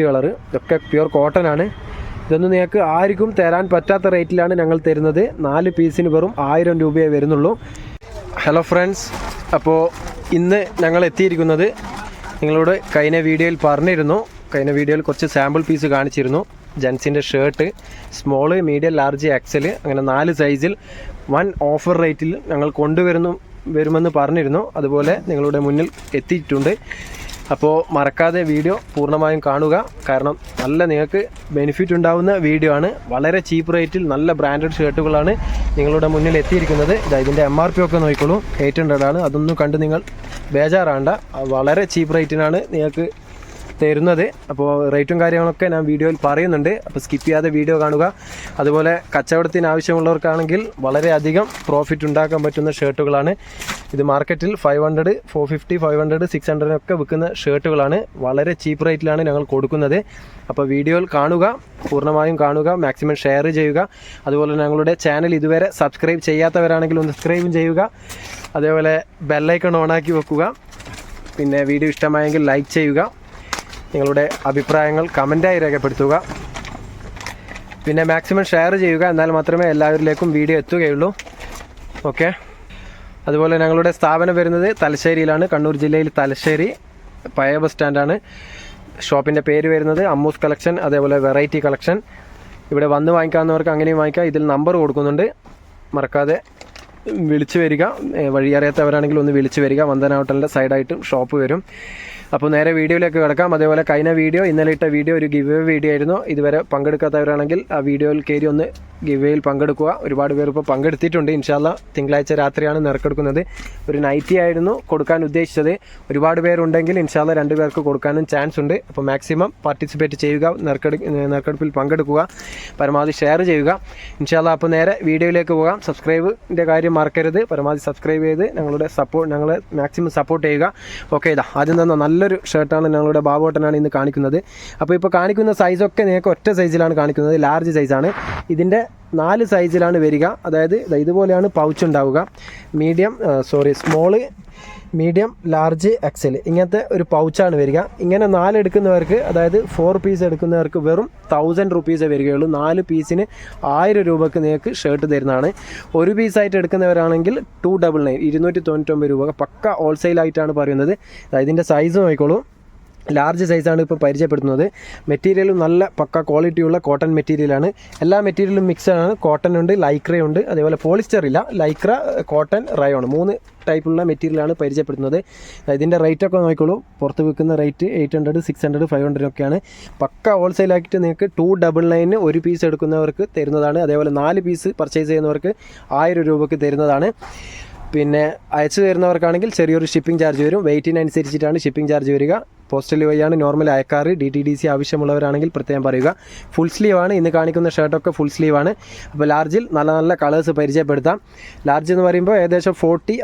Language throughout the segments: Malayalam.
വൈറ്റ് കളറ് ഇതൊക്കെ പ്യുർ കോട്ടൺ ആണ്. ഇതൊന്നും നിങ്ങൾക്ക് ആർക്കും തരാൻ പറ്റാത്ത റേറ്റിലാണ് ഞങ്ങൾ തരുന്നത്. നാല് പീസിന് വെറും ആയിരം രൂപയേ വരുന്നുള്ളൂ. ഹലോ ഫ്രണ്ട്സ് അപ്പോൾ ഇന്ന് ഞങ്ങൾ എത്തിയിരിക്കുന്നത് നിങ്ങളോട് കഴിഞ്ഞ വീഡിയോയിൽ പറഞ്ഞിരുന്നു. കഴിഞ്ഞ വീഡിയോയിൽ കുറച്ച് സാമ്പിൾ പീസ് കാണിച്ചിരുന്നു. ജെൻസിന്റെ shirt small medium large XL അങ്ങനെ നാല് സൈസിൽ വൺ ഓഫർ റേറ്റിൽ ഞങ്ങൾ കൊണ്ടുവരുന്നു വരുമെന്ന് പറഞ്ഞിരുന്നു. അതുപോലെ നിങ്ങളുടെ മുന്നിൽ എത്തിയിട്ടുണ്ട്. അപ്പോൾ മറക്കാതെ വീഡിയോ പൂർണമായും കാണുക. കാരണം നല്ല നിങ്ങൾക്ക് ബെനിഫിറ്റ് ഉണ്ടാവുന്ന വീഡിയോ ആണ്. വളരെ ചീപ്പ് റേറ്റിൽ നല്ല ബ്രാൻഡഡ് ഷർട്ടുകളാണ് നിങ്ങളുടെ മുന്നിൽ എത്തിയിരിക്കുന്നത്. ഇതാ ഇതിന്റെ എം ആർ പി ഒക്കെ നോക്കിക്കോളൂ. എയ്റ്റ് ഹൺഡ്രഡ് ആണ്. അതൊന്നും കണ്ട് നിങ്ങൾ ബേജാറാണ്ട. വളരെ ചീപ്പ് റേറ്റിനാണ് നിങ്ങൾക്ക് തരുന്നത്. അപ്പോൾ റേറ്റും കാര്യങ്ങളൊക്കെ ഞാൻ വീഡിയോയിൽ പറയുന്നുണ്ട്. അപ്പോൾ സ്കിപ്പ് ചെയ്യാതെ വീഡിയോ കാണുക. അതുപോലെ കച്ചവടത്തിന് ആവശ്യമുള്ളവർക്കാണെങ്കിൽ വളരെയധികം പ്രോഫിറ്റ് ഉണ്ടാക്കാൻ പറ്റുന്ന ഷർട്ടുകളാണ് ഇത് മാർക്കറ്റിൽ five hundred four fifty five hundred six ഹൺഡ്രഡിനൊക്കെ വിൽക്കുന്ന ഷർട്ടുകളാണ് വളരെ ചീപ്പ് റേറ്റിലാണ് ഞങ്ങൾ കൊടുക്കുന്നത്. അപ്പോൾ വീഡിയോയിൽ കാണുക പൂർണമായും കാണുക മാക്സിമം ഷെയർ ചെയ്യുക. അതുപോലെ ഞങ്ങളുടെ ചാനൽ ഇതുവരെ സബ്സ്ക്രൈബ് ചെയ്യാത്തവരാണെങ്കിൽ ഒന്ന് സബ്സ്ക്രൈബും ചെയ്യുക. അതേപോലെ ബെല്ലൈക്കൺ ഓണാക്കി വെക്കുക. പിന്നെ വീഡിയോ ഇഷ്ടമായെങ്കിൽ ലൈക്ക് ചെയ്യുക. നിങ്ങളുടെ അഭിപ്രായങ്ങൾ കമന്റായി രേഖപ്പെടുത്തുക. പിന്നെ മാക്സിമം ഷെയർ ചെയ്യുക. എന്നാൽ മാത്രമേ എല്ലാവരിലേക്കും വീഡിയോ എത്തുകയുള്ളൂ. ഓക്കെ അതുപോലെ ഞങ്ങളുടെ സ്ഥാപനം വരുന്നത് തലശ്ശേരിയിലാണ്. കണ്ണൂർ ജില്ലയിൽ തലശ്ശേരി പയ ബസ് സ്റ്റാൻഡാണ്. ഷോപ്പിന്റെ പേര് വരുന്നത് അമ്മൂസ് കളക്ഷൻ അതേപോലെ വെറൈറ്റി കളക്ഷൻ. ഇവിടെ വന്ന് വാങ്ങിക്കാവുന്നവർക്ക് അങ്ങനെയും വാങ്ങിക്കാം. ഇതിൽ നമ്പർ കൊടുക്കുന്നുണ്ട്. മറക്കാതെ വിളിച്ചു വരിക. വഴിയറിയാത്തവരാണെങ്കിൽ ഒന്ന് വിളിച്ചു വരിക. വന്ദന ഹോട്ടലിന്റെ സൈഡായിട്ടും ഷോപ്പ് വരും. അപ്പോൾ നേരെ വീഡിയോയിലേക്ക് കിടക്കാം. അതേപോലെ കഴിഞ്ഞ വീഡിയോ ഇന്നലെ ഇട്ട വീഡിയോ ഒരു ഗിവ് വീഡിയോ ആയിരുന്നു. ഇതുവരെ പങ്കെടുക്കാത്തവരാണെങ്കിൽ ആ വീഡിയോയിൽ കയറി ഒന്ന് ഗിവേയിൽ പങ്കെടുക്കുക. ഒരുപാട് പേർ ഇപ്പോൾ പങ്കെടുത്തിട്ടുണ്ട്. ഇൻഷാല്ല തിങ്കളാഴ്ച രാത്രിയാണ് നിറക്കെടുക്കുന്നത് ഒരു നൈറ്റി ആയിരുന്നു കൊടുക്കാൻ ഉദ്ദേശിച്ചത്. ഒരുപാട് പേരുണ്ടെങ്കിൽ ഇൻഷാല്ല രണ്ട് പേർക്ക് കൊടുക്കാനും ചാൻസ് ഉണ്ട്. അപ്പോൾ മാക്സിമം പാർട്ടിസിപ്പേറ്റ് ചെയ്യുക നറുക്കെടു നറുക്കെടുപ്പിൽ പങ്കെടുക്കുക. പരമാവധി ഷെയർ ചെയ്യുക. ഇൻഷാല്ല അപ്പോൾ നേരെ വീഡിയോയിലേക്ക് പോകാം. സബ്സ്ക്രൈബിന്റെ കാര്യം മറക്കരുത്. പരമാവധി സബ്സ്ക്രൈബ് ചെയ്ത് ഞങ്ങളുടെ സപ്പോർട്ട് ഞങ്ങളെ മാക്സിമം സപ്പോർട്ട് ചെയ്യുക. ഓക്കെ ഇതാ ആദ്യം തന്നെ നല്ലൊരു ഷർട്ടാണ് ഞങ്ങളുടെ ബാബോട്ടനാണ് ഇന്ന് കാണിക്കുന്നത്. അപ്പോൾ ഇപ്പോൾ കാണിക്കുന്ന സൈസൊക്കെ നിങ്ങൾക്ക് ഒറ്റ സൈസിലാണ് കാണിക്കുന്നത്. ലാർജ് സൈസാണ് ഇതിന്റെ നാല് സൈസിലാണ് വരിക. അതായത് ഇതുപോലെയാണ് പൗച്ച് ഉണ്ടാവുക. Medium sorry small medium large XL ഇങ്ങനത്തെ ഒരു പൗച്ചാണ് വരിക. ഇങ്ങനെ നാല് എടുക്കുന്നവർക്ക് അതായത് ഫോർ പീസ് എടുക്കുന്നവർക്ക് വെറും തൗസൻഡ് റുപ്പീസേ വരികയുള്ളൂ. നാല് പീസിന് ആയിരം രൂപക്ക് നിങ്ങൾക്ക് ഷർട്ട് തരുന്നതാണ്. ഒരു പീസായിട്ട് എടുക്കുന്നവരാണെങ്കിൽ ടു ഡബിൾ നയൻ ഇരുന്നൂറ്റി തൊണ്ണൂറ്റൊമ്പത് രൂപ. പക്ക ഹോൾസെയിലായിട്ടാണ് പറയുന്നത്. ഇതിന്റെ സൈസ് നോക്കിക്കോളൂ. ലാർജ് സൈസാണ് ഇപ്പോൾ പരിചയപ്പെടുത്തുന്നത്. മെറ്റീരിയലും നല്ല പക്ക ക്വാളിറ്റിയുള്ള കോട്ടൺ മെറ്റീരിയലാണ് എല്ലാ മെറ്റീരിയലും മിക്സ് ആണ്. കോട്ടൺ ഉണ്ട് ലൈക്ര ഉണ്ട് അതേപോലെ പോളിസ്റ്റർ ഇല്ല. ലൈക്ര കോട്ടൺ റയോൺ മൂന്ന് ടൈപ്പുള്ള മെറ്റീരിയലാണ് പരിചയപ്പെടുത്തുന്നത്. ഇതിന്റെ റേറ്റ് ഒക്കെ നോക്കിക്കോളൂ. പുറത്ത് വിൽക്കുന്ന rate eight hundred six hundred five hundred ഒക്കെയാണ് പക്ക ഹോൾസെയിലാക്കിയിട്ട് നിങ്ങൾക്ക് ടു ഡബിൾ നയന് ഒരു പീസ് എടുക്കുന്നവർക്ക് തരുന്നതാണ്. അതേപോലെ നാല് പീസ് പർച്ചേസ് ചെയ്യുന്നവർക്ക് ആയിരം രൂപയ്ക്ക് തരുന്നതാണ്. പിന്നെ അയച്ചു തരുന്നവർക്കാണെങ്കിൽ ചെറിയൊരു ഷിപ്പിംഗ് ചാർജ് വരും. വെയിറ്റിനനുസരിച്ചിട്ടാണ് ഷിപ്പിംഗ് ചാർജ് വരിക. പോസ്റ്റൽ വഴിയാണ് നോർമൽ അയക്കാറ് ഡി ടി ഡി സി ആവശ്യമുള്ളവരാണെങ്കിൽ പ്രത്യേകം പറയുക. ഫുൾ സ്ലീവ് ആണ്. ഇന്ന് കാണിക്കുന്ന ഷർട്ടൊക്കെ ഫുൾ സ്ലീവ് ആണ്. അപ്പോൾ ലാർജിൽ നല്ല നല്ല കളേഴ്സ് പരിചയപ്പെടുത്താം. ലാർജ് എന്ന് പറയുമ്പോൾ ഏകദേശം ഫോർട്ടി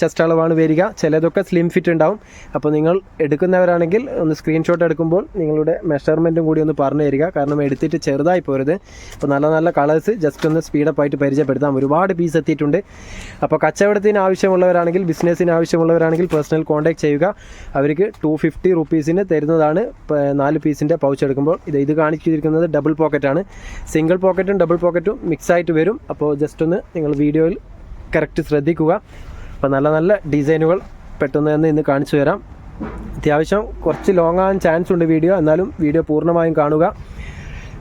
ചെസ്റ്റ് അളവാണ് വരിക. ചിലതൊക്കെ സ്ലിം ഫിറ്റ് ഉണ്ടാവും. അപ്പോൾ നിങ്ങൾ എടുക്കുന്നവരാണെങ്കിൽ ഒന്ന് സ്ക്രീൻഷോട്ട് എടുക്കുമ്പോൾ നിങ്ങളുടെ മെഷർമെന്റും കൂടി ഒന്ന് പറഞ്ഞു തരിക. കാരണം എടുത്തിട്ട് ചെറുതായി പോരുത്. അപ്പോൾ നല്ല നല്ല കളേഴ്സ് ജസ്റ്റ് ഒന്ന് സ്പീഡപ്പ് ആയിട്ട് പരിചയപ്പെടുത്താം. ഒരുപാട് പീസ് എത്തിയിട്ടുണ്ട്. അപ്പോൾ കച്ചവടത്തിന് ആവശ്യമുള്ളവരാണെങ്കിൽ ബിസിനസ്സിന് ആവശ്യമുള്ളവരാണെങ്കിൽ പേഴ്സണൽ കോൺടാക്ട് ചെയ്യുക. അവർക്ക് ടു ഫിഫ്റ്റി റുപ്പീസിന് തരുന്നതാണ്. നാല് പീസിന്റെ പൗച്ച് എടുക്കുമ്പോൾ. ഇത് ഇത് കാണിച്ചിരിക്കുന്നത് ഡബിൾ പോക്കറ്റാണ് സിംഗിൾ പോക്കറ്റും ഡബിൾ പോക്കറ്റും മിക്സ് ആയിട്ട് വരും. അപ്പോൾ ജസ്റ്റ് ഒന്ന് നിങ്ങൾ വീഡിയോയിൽ കറക്റ്റ് ശ്രദ്ധിക്കുക. അപ്പോൾ നല്ല നല്ല ഡിസൈനുകൾ പെട്ടെന്ന് തന്നെ ഇന്ന് കാണിച്ചു തരാം. അത്യാവശ്യം കുറച്ച് ലോങ് ആകാൻ ചാൻസ് ഉണ്ട് വീഡിയോ എന്നാലും വീഡിയോ പൂർണമായും കാണുക.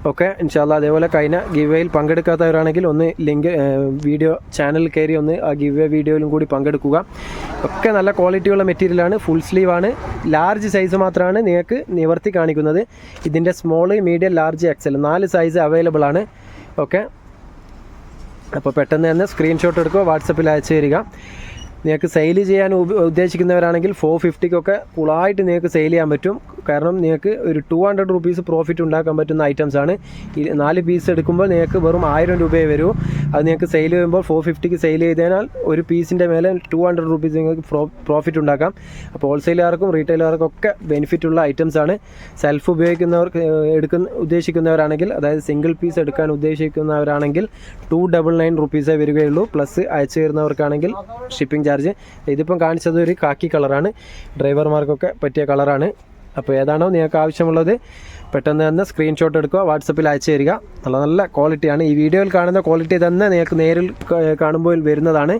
ഓക്കെ ഇൻഷാല്ല അതേപോലെ കഴിഞ്ഞ ഗിവേയിൽ പങ്കെടുക്കാത്തവരാണെങ്കിൽ ഒന്ന് ലിങ്ക് വീഡിയോ ചാനൽ കയറി ഒന്ന് ആ ഗിവേ വീഡിയോയിലും കൂടി പങ്കെടുക്കുക. ഒക്കെ നല്ല ക്വാളിറ്റിയുള്ള മെറ്റീരിയലാണ് ഫുൾ സ്ലീവ് ആണ് ലാർജ് സൈസ് മാത്രമാണ് നിങ്ങൾക്ക് നിവർത്തി കാണിക്കുന്നത്. ഇതിന്റെ സ്മോൾ മീഡിയം ലാർജ് എക്സൽ നാല് സൈസ് അവൈലബിൾ ആണ്. ഓക്കെ അപ്പോൾ പെട്ടെന്ന് തന്നെ സ്ക്രീൻഷോട്ട് എടുക്കുക വാട്സപ്പിൽ അയച്ചു തരിക. നിങ്ങൾക്ക് സെയിൽ ചെയ്യാൻ ഉദ്ദേശിക്കുന്നവരാണെങ്കിൽ ഫോർ ഫിഫ്റ്റിക്കൊക്കെ ഫുള്ളായിട്ട് നിങ്ങൾക്ക് സെയിൽ ചെയ്യാൻ പറ്റും. കാരണം നിങ്ങൾക്ക് ഒരു ടു ഹൺഡ്രഡ് റുപ്പീസ് പ്രോഫിറ്റ് ഉണ്ടാക്കാൻ പറ്റുന്ന ഐറ്റംസ് ആണ്. നാല് പീസ് എടുക്കുമ്പോൾ നിങ്ങൾക്ക് വെറും ആയിരം രൂപയെ വരൂ. അത് നിങ്ങൾക്ക് സെയിൽ ചെയ്യുമ്പോൾ ഫോർ ഫിഫ്റ്റിക്ക് സെയിൽ ചെയ്തതിനാൽ ഒരു പീസിന്റെ മേലെ ടു ഹൺഡ്രഡ് റുപ്പീസ് നിങ്ങൾക്ക് പ്രോഫിറ്റ് ഉണ്ടാക്കാം. അപ്പോൾ ഹോൾസെയിലുകാർക്കും റീറ്റെയിലുകാർക്കും ഒക്കെ ബെനിഫിറ്റ് ഉള്ള ഐറ്റംസ് ആണ്. സെൽഫ് ഉപയോഗിക്കുന്നവർക്ക് എടുക്കുന്ന ഉദ്ദേശിക്കുന്നവരാണെങ്കിൽ അതായത് സിംഗിൾ പീസ് എടുക്കാൻ ഉദ്ദേശിക്കുന്നവരാണെങ്കിൽ ടു ഡബിൾ നയൻ റുപ്പീസേ വരികയുള്ളൂ. പ്ലസ് അയച്ചു തരുന്നവർക്കാണെങ്കിൽ ഷിപ്പിംഗ് ചാർജ്. ഇതിപ്പം കാണിച്ചത് ഒരു കാക്കി കളറാണ്. ഡ്രൈവർമാർക്കൊക്കെ പറ്റിയ കളറാണ്. അപ്പോൾ ഏതാണോ നിങ്ങൾക്ക് ആവശ്യമുള്ളത് പെട്ടെന്ന് തന്നെ സ്ക്രീൻഷോട്ട് എടുക്കുക വാട്സപ്പിൽ അയച്ചു തരിക. നല്ല നല്ല ക്വാളിറ്റിയാണ് ഈ വീഡിയോയിൽ കാണുന്ന ക്വാളിറ്റി തന്നെ നിങ്ങൾക്ക് നേരിൽ കാണുമ്പോൾ വരുന്നതാണ്.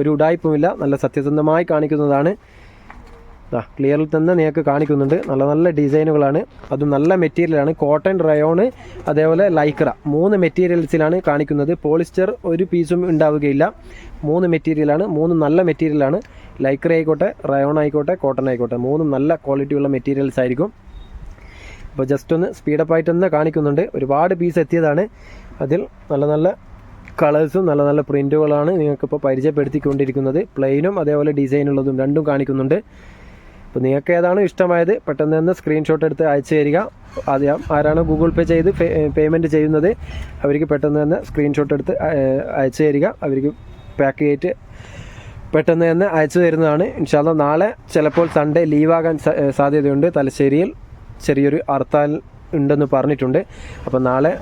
ഒരു ഉടായ്പുമില്ല. നല്ല സത്യസന്ധമായി കാണിക്കുന്നതാണ്. ക്ലിയറിൽ തന്നെ നിങ്ങൾക്ക് കാണിക്കുന്നുണ്ട്. നല്ല നല്ല ഡിസൈനുകളാണ്. അതും നല്ല മെറ്റീരിയലാണ് കോട്ടൺ റയോണ് അതേപോലെ ലൈക്ര മൂന്ന് മെറ്റീരിയൽസിലാണ് കാണിക്കുന്നത്. പോളിസ്റ്റർ ഒരു പീസും ഉണ്ടാവുകയില്ല. മൂന്ന് മെറ്റീരിയലാണ് മൂന്ന് നല്ല മെറ്റീരിയലാണ് ലൈക്ര ആയിക്കോട്ടെ റയോൺ ആയിക്കോട്ടെ കോട്ടൺ ആയിക്കോട്ടെ. മൂന്നും നല്ല ക്വാളിറ്റിയുള്ള മെറ്റീരിയൽസ് ആയിരിക്കും. അപ്പോൾ ജസ്റ്റ് ഒന്ന് സ്പീഡപ്പ് ആയിട്ട് തന്നെ കാണിക്കുന്നുണ്ട്. ഒരുപാട് പീസ് എത്തിയതാണ്. അതിൽ നല്ല നല്ല കളേഴ്സും നല്ല നല്ല പ്രിന്റുകളാണ് നിങ്ങൾക്കിപ്പോൾ പരിചയപ്പെടുത്തിക്കൊണ്ടിരിക്കുന്നത്. പ്ലെയിനും അതേപോലെ ഡിസൈനുള്ളതും രണ്ടും കാണിക്കുന്നുണ്ട്. അപ്പോൾ നിങ്ങൾക്ക് ഏതാണ് ഇഷ്ടമായത് പെട്ടെന്ന് തന്നെ സ്ക്രീൻഷോട്ട് എടുത്ത് അയച്ചു തരിക. ആദ്യം ആരാണോ ഗൂഗിൾ പേ ചെയ്ത് പേയ്മെന്റ് ചെയ്യുന്നത് അവർക്ക് പെട്ടെന്ന് തന്നെ സ്ക്രീൻഷോട്ട് എടുത്ത് അയ- അയച്ചു തരിക. അവർക്ക് പാക്ക് ചെയ്തിട്ട് പെട്ടെന്ന് തന്നെ അയച്ചു തരുന്നതാണ്. ഇൻഷാല്ല നാളെ ചിലപ്പോൾ സൺഡേ ലീവാകാൻ സാധ്യതയുണ്ട്. തലശ്ശേരിയിൽ ചെറിയൊരു ഹർത്താൽ ഉണ്ടെന്ന് പറഞ്ഞിട്ടുണ്ട്. അപ്പോൾ നാളെ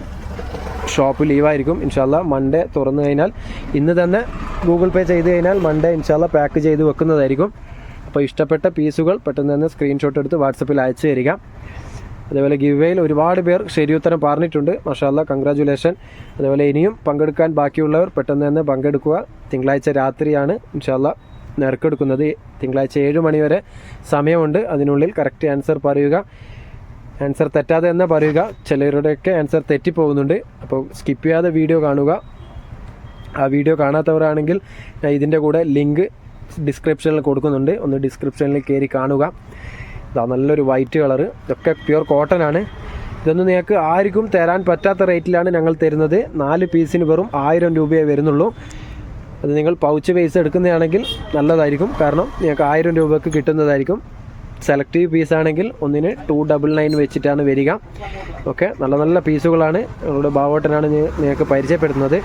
ഷോപ്പ് ലീവായിരിക്കും ഇൻഷാല്ല മൺഡേ തുറന്നു കഴിഞ്ഞാൽ ഇന്ന് തന്നെ ഗൂഗിൾ പേ ചെയ്ത് കഴിഞ്ഞാൽ മൺഡേ ഇൻഷാല്ല പാക്ക് ചെയ്ത് വെക്കുന്നതായിരിക്കും. അപ്പോൾ ഇഷ്ടപ്പെട്ട പീസുകൾ പെട്ടെന്ന് തന്നെ സ്ക്രീൻഷോട്ട് എടുത്ത് വാട്സപ്പിൽ അയച്ചു തരിക. അതേപോലെ ഗിവേയിൽ ഒരുപാട് പേർ ശരിയുത്തരം പറഞ്ഞിട്ടുണ്ട്. മഷാല്ല കൺഗ്രാജുലേഷൻ അതേപോലെ ഇനിയും പങ്കെടുക്കാൻ ബാക്കിയുള്ളവർ പെട്ടെന്ന് തന്നെ പങ്കെടുക്കുക. തിങ്കളാഴ്ച രാത്രിയാണ് ഇൻഷാല്ല നറുക്കെടുക്കുന്നത് തിങ്കളാഴ്ച ഏഴ് മണിവരെ സമയമുണ്ട്. അതിനുള്ളിൽ കറക്റ്റ് ആൻസർ പറയുക. ആൻസർ തെറ്റാതെ തന്നെ പറയുക. ചിലരുടെയൊക്കെ ആൻസർ തെറ്റിപ്പോകുന്നുണ്ട്. അപ്പോൾ സ്കിപ്പ് ചെയ്യാതെ വീഡിയോ കാണുക. ആ വീഡിയോ കാണാത്തവരാണെങ്കിൽ ഇതിന്റെ കൂടെ ലിങ്ക് ഡിസ്ക്രിപ്ഷനിൽ കൊടുക്കുന്നുണ്ട്. ഒന്ന് ഡിസ്ക്രിപ്ഷനിൽ കയറി കാണുക. ഇതാ നല്ലൊരു വൈറ്റ് കളർ ഇതൊക്കെ പ്യുർ കോട്ടൺ ആണ്. ഇതൊന്നും നിങ്ങൾക്ക് ആർക്കും തരാൻ പറ്റാത്ത റേറ്റിലാണ് ഞങ്ങൾ തരുന്നത്. നാല് പീസിന് വെറും ആയിരം രൂപയേ വരുന്നുള്ളൂ. അത് നിങ്ങൾ പൗച്ച് പൈസ എടുക്കുന്നതാണെങ്കിൽ നല്ലതായിരിക്കും. കാരണം നിങ്ങൾക്ക് ആയിരം രൂപക്ക് കിട്ടുന്നതായിരിക്കും. സെലക്റ്റീവ് പീസാണെങ്കിൽ ഒന്നിന് ടു ഡബിൾ നയൻ വെച്ചിട്ടാണ് വരിക. ഓക്കെ നല്ല നല്ല പീസുകളാണ്. ഞങ്ങളുടെ ബാവോട്ടനാണ് നിങ്ങൾക്ക് പരിചയപ്പെടുത്തുന്നത്.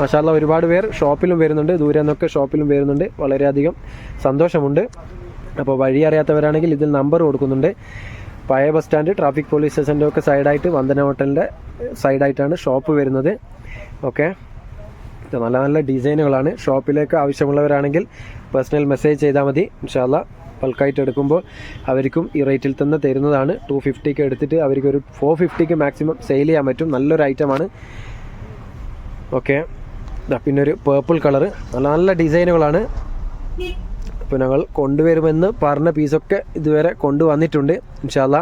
മഷാല്ല ഒരുപാട് പേർ ഷോപ്പിലും വരുന്നുണ്ട്. ദൂരെ നിന്നൊക്കെ ഷോപ്പിലും വരുന്നുണ്ട്. വളരെയധികം സന്തോഷമുണ്ട്. അപ്പോൾ വഴി അറിയാത്തവരാണെങ്കിൽ ഇതിൽ നമ്പർ കൊടുക്കുന്നുണ്ട്. പഴയ ബസ് സ്റ്റാൻഡ് ട്രാഫിക് പോലീസ് സ്റ്റേഷന്റെ ഒക്കെ സൈഡായിട്ട് വന്ദന ഹോട്ടലിന്റെ സൈഡായിട്ടാണ് ഷോപ്പ് വരുന്നത്. ഓക്കെ നല്ല നല്ല ഡിസൈനുകളാണ് ഷോപ്പിലേക്ക് ആവശ്യമുള്ളവരാണെങ്കിൽ പേഴ്സണൽ മെസ്സേജ് ചെയ്താൽ മതി ഇൻഷാല്ല ബൾക്കായിട്ട് എടുക്കുമ്പോൾ അവർക്കും ഈ റേറ്റിൽ തന്നെ തരുന്നതാണ്. ടു ഫിഫ്റ്റിക്ക് എടുത്തിട്ട് അവർക്ക് ഒരു ഫോർ ഫിഫ്റ്റിക്ക് മാക്സിമം സെയിൽ ചെയ്യാൻ പറ്റും. നല്ലൊരു ഐറ്റമാണ് ഓക്കെ പിന്നെ ഒരു പേർപ്പിൾ കളറ് നല്ല നല്ല ഡിസൈനുകളാണ് അപ്പോൾ ഞങ്ങൾ കൊണ്ടുവരുമെന്ന് പറഞ്ഞ പീസൊക്കെ ഇതുവരെ കൊണ്ടുവന്നിട്ടുണ്ട്. ഇൻഷാല്ല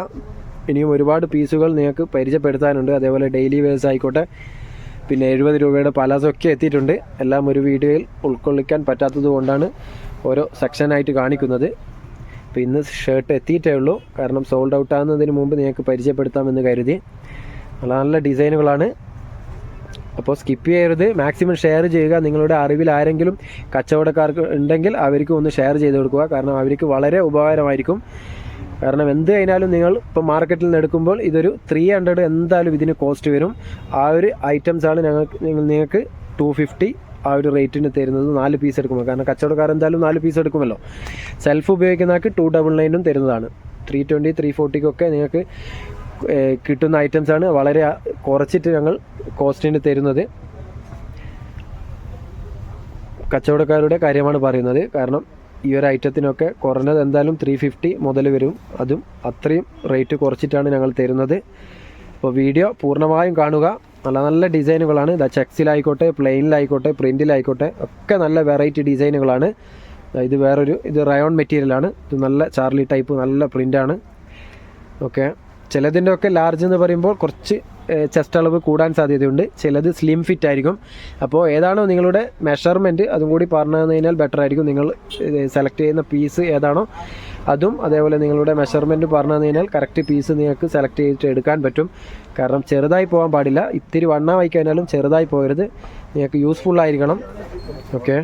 ഇനിയും ഒരുപാട് പീസുകൾ നിങ്ങൾക്ക് പരിചയപ്പെടുത്താനുണ്ട്. അതേപോലെ ഡെയിലി വേഴ്സ് ആയിക്കോട്ടെ. പിന്നെ എഴുപത് രൂപയുടെ പലസൊക്കെ എത്തിയിട്ടുണ്ട്. എല്ലാം ഒരു വീഡിയോയിൽ ഉൾക്കൊള്ളിക്കാൻ പറ്റാത്തത് കൊണ്ടാണ് ഓരോ സെക്ഷനായിട്ട് കാണിക്കുന്നത്. അപ്പോൾ ഇന്ന് ഷർട്ട് എത്തിയിട്ടേ ഉള്ളൂ. കാരണം സോൾഡ് ഔട്ട് ആകുന്നതിന് മുമ്പ് നിങ്ങൾക്ക് പരിചയപ്പെടുത്താമെന്ന് കരുതി. നല്ല നല്ല ഡിസൈനുകളാണ് അപ്പോൾ സ്കിപ്പ് ചെയ്യരുത്. മാക്സിമം ഷെയർ ചെയ്യുക. നിങ്ങളുടെ അറിവിൽ ആരെങ്കിലും കച്ചവടക്കാർക്ക് ഉണ്ടെങ്കിൽ അവർക്ക് ഒന്ന് ഷെയർ ചെയ്ത് കൊടുക്കുക. കാരണം അവർക്ക് വളരെ ഉപകാരമായിരിക്കും. കാരണം എന്ത് കഴിഞ്ഞാലും നിങ്ങൾ ഇപ്പോൾ മാർക്കറ്റിൽ നിന്ന് എടുക്കുമ്പോൾ ഇതൊരു ത്രീ ഹൺഡ്രഡ് എന്തായാലും ഇതിന് കോസ്റ്റ് വരും. ആ ഒരു ഐറ്റംസാണ് ഞങ്ങൾക്ക് നിങ്ങൾ- നിങ്ങൾക്ക് ടു ഫിഫ്റ്റി ആ ഒരു റേറ്റിന് തരുന്നത് നാല് പീസ് എടുക്കുമ്പോൾ. കാരണം കച്ചവടക്കാരൻ എന്തായാലും നാല് പീസ് എടുക്കുമല്ലോ. സെൽഫ് ഉപയോഗിക്കുന്നവർക്ക് ടു ഡബിൾ നയനും തരുന്നതാണ്. ത്രീ ട്വന്റി ത്രീ ഫോർട്ടിക്കൊക്കെ നിങ്ങൾക്ക് കിട്ടുന്ന ഐറ്റംസ് ആണ്. വളരെ കുറച്ചിട്ട് ഞങ്ങൾ കോസ്റ്റിന് തരുന്നത്. കച്ചവടക്കാരുടെ കാര്യമാണ് പറയുന്നത്. കാരണം ഈ ഒരു ഐറ്റത്തിനൊക്കെ കുറഞ്ഞത് എന്തായാലും ത്രീ ഫിഫ്റ്റി മുതൽ വരും. അതും അത്രയും റേറ്റ് കുറച്ചിട്ടാണ് ഞങ്ങൾ തരുന്നത്. അപ്പോൾ വീഡിയോ പൂർണമായും കാണുക. നല്ല നല്ല ഡിസൈനുകളാണ്. ഇതാ ചെക്സിലായിക്കോട്ടെ പ്ലെയിനിലായിക്കോട്ടെ പ്രിന്റിലായിക്കോട്ടെ ഒക്കെ നല്ല വെറൈറ്റി ഡിസൈനുകളാണ്. ഇത് വേറൊരു ഇത് റയോൺ മെറ്റീരിയലാണ്. ഇത് നല്ല ചാർലി ടൈപ്പ് നല്ല പ്രിന്റാണ് ഓക്കെ. ചിലതിന്റെ ഒക്കെ ലാർജ് എന്ന് പറയുമ്പോൾ കുറച്ച് ചെസ്റ്റ് അളവ് കൂടാൻ സാധ്യതയുണ്ട്. ചിലത് സ്ലിം ഫിറ്റ് ആയിരിക്കും. അപ്പോൾ ഏതാണോ നിങ്ങളുടെ മെഷർമെന്റ് അതും കൂടി പറഞ്ഞു തന്നു കഴിഞ്ഞാൽ ബെറ്റർ ആയിരിക്കും നിങ്ങൾ സെലക്ട് ചെയ്യുന്ന പീസ് ഏതാണോ അതും അതേപോലെ നിങ്ങളുടെ മെഷർമെന്റ് പറഞ്ഞു കഴിഞ്ഞാൽ കറക്റ്റ് പീസ് നിങ്ങൾക്ക് സെലക്ട് ചെയ്തിട്ട് എടുക്കാൻ പറ്റും. കാരണം ചെറുതായി പോകാൻ പാടില്ല. ഇത്തിരി വണ്ണമായി കഴിഞ്ഞാലും ചെറുതായി പോകരുത് നിങ്ങൾക്ക് യൂസ്ഫുൾ ആയിരിക്കണം. ഓക്കെ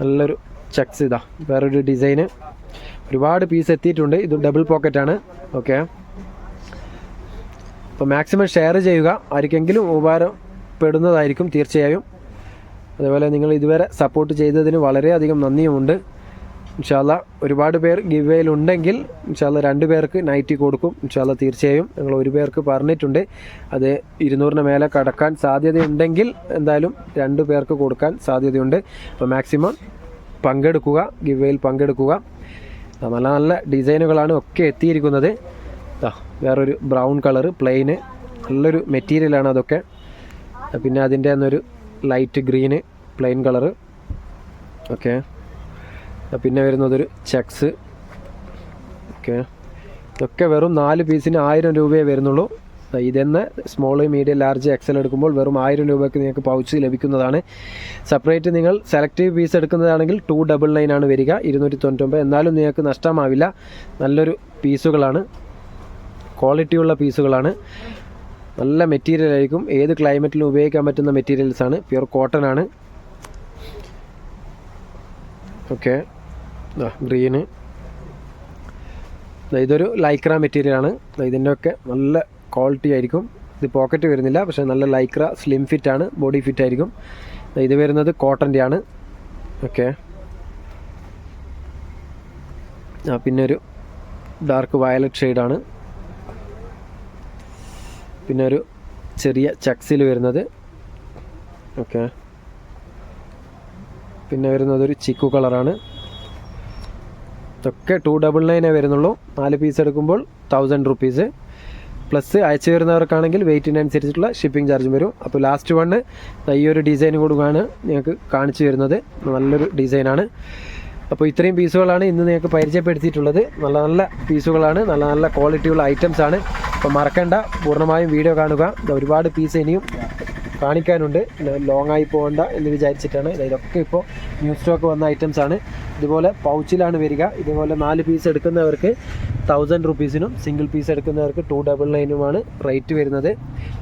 നല്ലൊരു ചെക്സ് ഇതാ. വേറൊരു ഡിസൈന് ഒരുപാട് പീസ് എത്തിയിട്ടുണ്ട്. ഇത് ഡബിൾ പോക്കറ്റാണ് ഓക്കെ അപ്പോൾ മാക്സിമം ഷെയർ ചെയ്യുക. ആർക്കെങ്കിലും ഉപകാരപ്പെടുന്നതായിരിക്കും തീർച്ചയായും. അതുപോലെ നിങ്ങൾ ഇതുവരെ സപ്പോർട്ട് ചെയ്തതിന് വളരെയധികം നന്ദിയുമുണ്ട്. ഇൻഷാല്ല ഒരുപാട് പേർ ഗിവ് ഉണ്ടെങ്കിൽ ഇൻഷാല്ല രണ്ട് പേർക്ക് നൈറ്റി കൊടുക്കും. ഇൻഷാല്ല തീർച്ചയായും ഞങ്ങൾ ഒരു പേർക്ക് പറഞ്ഞിട്ടുണ്ട്. അത് ഇരുന്നൂറിന് മേലെ കടക്കാൻ സാധ്യതയുണ്ടെങ്കിൽ എന്തായാലും രണ്ട് പേർക്ക് കൊടുക്കാൻ സാധ്യതയുണ്ട്. അപ്പോൾ മാക്സിമം പങ്കെടുക്കുക ഗിവ് പങ്കെടുക്കുക. നല്ല നല്ല ഡിസൈനുകളാണ് ഒക്കെ എത്തിയിരിക്കുന്നത്. വേറൊരു ബ്രൗൺ കളർ പ്ലെയിന് നല്ലൊരു മെറ്റീരിയലാണ് അതൊക്കെ. പിന്നെ അതിന്റെ ഒരു light green plain colour. Okay. പിന്നെ വരുന്നതൊരു ചെക്സ് ഓക്കെ ഇതൊക്കെ വെറും നാല് പീസിന് ആയിരം രൂപയേ വരുന്നുള്ളൂ. ഇതെന്ന് സ്മോൾ മീഡിയം ലാർജ് എക്സൽ എടുക്കുമ്പോൾ വെറും ആയിരം രൂപയ്ക്ക് നിങ്ങൾക്ക് പൗച്ച് ലഭിക്കുന്നതാണ്. സെപ്പറേറ്റ് നിങ്ങൾ സെലക്റ്റീവ് പീസ് എടുക്കുന്നതാണെങ്കിൽ ടു ഡബിൾ നയൻ ആണ് വരിക ഇരുന്നൂറ്റി തൊണ്ണൂറ്റൊമ്പത്. എന്നാലും നിങ്ങൾക്ക് നഷ്ടമാവില്ല. നല്ലൊരു പീസുകളാണ്. ക്വാളിറ്റിയുള്ള പീസുകളാണ്. നല്ല മെറ്റീരിയൽ ആയിരിക്കും. ഏത് ക്ലൈമറ്റിലും ഉപയോഗിക്കാൻ പറ്റുന്ന മെറ്റീരിയൽസാണ് പ്യുർ കോട്ടൺ ആണ്. ഓക്കെ ഗ്രീന് ഇതൊരു ലൈക്ര മെറ്റീരിയൽ ആണ്. ഇതിന്റെ ഒക്കെ നല്ല ക്വാളിറ്റി ആയിരിക്കും. ഇത് പോക്കറ്റ് വരുന്നില്ല പക്ഷേ നല്ല ലൈക്ര സ്ലിം ആണ് ബോഡി ഫിറ്റ് ആയിരിക്കും. ഇത് വരുന്നത് കോട്ടന്റെ ആണ്. ഓക്കെ ആ പിന്നെ ഒരു ഡാർക്ക് വയലറ്റ് ഷെയ്ഡാണ് പിന്നെ ഒരു ചെറിയ ചക്സിൽ വരുന്നത്. ഓക്കെ പിന്നെ വരുന്നത് ഒരു ചിക്കു കളറാണ് ഇതൊക്കെ ടു ഡബിൾ നയനേ വരുന്നുള്ളൂ. നാല് പീസ് എടുക്കുമ്പോൾ തൗസൻഡ് റുപ്പീസ് പ്ലസ് അയച്ചു വരുന്നവർക്കാണെങ്കിൽ വെയിറ്റിനനുസരിച്ചിട്ടുള്ള ഷിപ്പിംഗ് ചാർജും വരും. അപ്പോൾ ലാസ്റ്റ് വണ്ണ് ഈ ഒരു ഡിസൈൻ കൂടുകയാണ് നിങ്ങൾക്ക് കാണിച്ചു വരുന്നത് നല്ലൊരു ഡിസൈനാണ് അപ്പോൾ ഇത്രയും പീസുകളാണ് ഇന്ന് നിങ്ങൾക്ക് പരിചയപ്പെടുത്തിയിട്ടുള്ളത്. നല്ല നല്ല പീസുകളാണ് നല്ല നല്ല ക്വാളിറ്റിയുള്ള ഐറ്റംസ് ആണ്. അപ്പോൾ മറക്കേണ്ട. പൂർണമായും വീഡിയോ കാണുക. ഒരുപാട് പീസ് ഇനിയും കാണിക്കാനുണ്ട്. ലോങ് ആയി പോകണ്ട എന്ന് വിചാരിച്ചിട്ടാണ്. ഇതിലൊക്കെ ഇപ്പോൾ ന്യൂ സ്റ്റോക്ക് വന്ന ഐറ്റംസ് ആണ്. ഇതുപോലെ പൗച്ചിലാണ് വരിക. ഇതുപോലെ നാല് പീസ് എടുക്കുന്നവർക്ക് തൗസൻഡ് റുപ്പീസിനും സിംഗിൾ പീസ് എടുക്കുന്നവർക്ക് ടു ഡബിൾ നയനുമാണ് റേറ്റ് വരുന്നത്.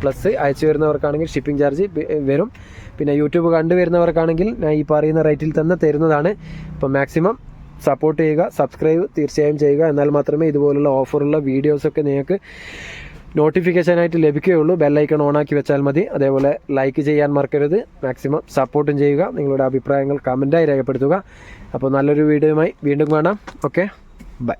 പ്ലസ് അയച്ചു വരുന്നവർക്കാണെങ്കിൽ ഷിപ്പിംഗ് ചാർജ് വരും. പിന്നെ യൂട്യൂബ് കണ്ടുവരുന്നവർക്കാണെങ്കിൽ ഞാൻ ഈ പറയുന്ന റേറ്റിൽ തന്നെ തരുന്നതാണ്. അപ്പോൾ മാക്സിമം സപ്പോർട്ട് ചെയ്യുക സബ്സ്ക്രൈബ് തീർച്ചയായും ചെയ്യുക. എന്നാൽ മാത്രമേ ഇതുപോലുള്ള ഓഫറുള്ള വീഡിയോസൊക്കെ നിങ്ങൾക്ക് നോട്ടിഫിക്കേഷനായിട്ട് ലഭിക്കുകയുള്ളൂ. ബെല്ലൈക്കൺ ഓണാക്കി വെച്ചാൽ മതി. അതേപോലെ ലൈക്ക് ചെയ്യാൻ മറക്കരുത്. മാക്സിമം സപ്പോർട്ടും ചെയ്യുക. നിങ്ങളുടെ അഭിപ്രായങ്ങൾ കമന്റായി രേഖപ്പെടുത്തുക. അപ്പോൾ നല്ലൊരു വീഡിയോയുമായി വീണ്ടും കാണാം. Okay bye